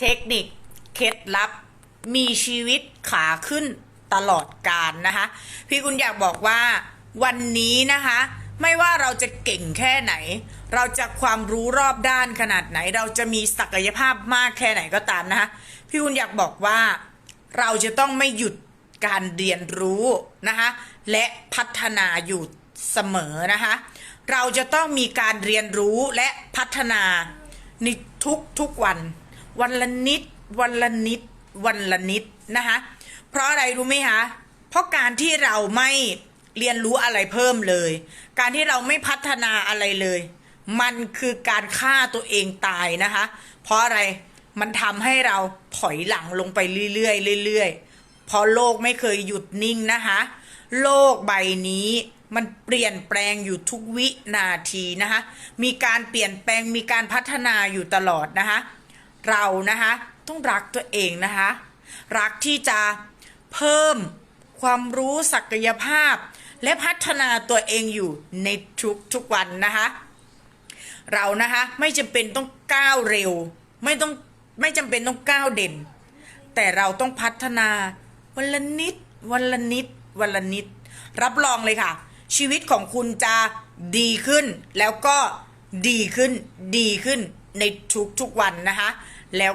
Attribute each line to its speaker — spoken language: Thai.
Speaker 1: เทคนิค เคล็ดลับ มีชีวิตขาขึ้นตลอดกาลนะคะ พี่คุณอยากบอกว่าวันนี้นะคะ ไม่ว่าเราจะเก่งแค่ไหน เราจะความรู้รอบด้านขนาดไหน เราจะมีศักยภาพมากแค่ไหนก็ตามนะคะพี่คุณอยากบอกว่าเราจะต้องไม่หยุดการเรียนรู้นะคะและพัฒนาอยู่เสมอนะคะ เราจะต้องมีการเรียนรู้และพัฒนาในทุกทุกๆวัน วันละนิด วันละนิด วันละนิดนะคะเพราะอะไรรู้ไหมคะเพราะการที่เราไม่เรียนรู้อะไรเพิ่มเลย การที่เราไม่พัฒนาอะไรเลย มันคือการฆ่าตัวเองตายนะคะ เพราะอะไรมันทำให้เราถอยหลังลงไปเรื่อยๆเรื่อยๆเพราะโลกไม่เคยหยุดนิ่งนะคะโลกใบนี้มันเปลี่ยนแปลงอยู่ทุกวินาทีนะคะ มีการเปลี่ยนแปลงมีการพัฒนาอยู่ตลอดนะคะ เรานะคะต้องรักตัวเองนะคะรักที่จะเพิ่มความรู้ศักยภาพ และพัฒนาตัวเองอยู่ในทุกทุกวันนะคะเรานะคะไม่จำเป็นต้องก้าวเร็ว ไม่ต้องไม่จำเป็นต้องก้าวเด่น แต่เราต้องพัฒนาวันละนิดวันละนิดวันละนิด รับรองเลยค่ะ ชีวิตของคุณจะดีขึ้นแล้วก็ดีขึ้นดีขึ้น ในทุกๆวันนะคะแล้ว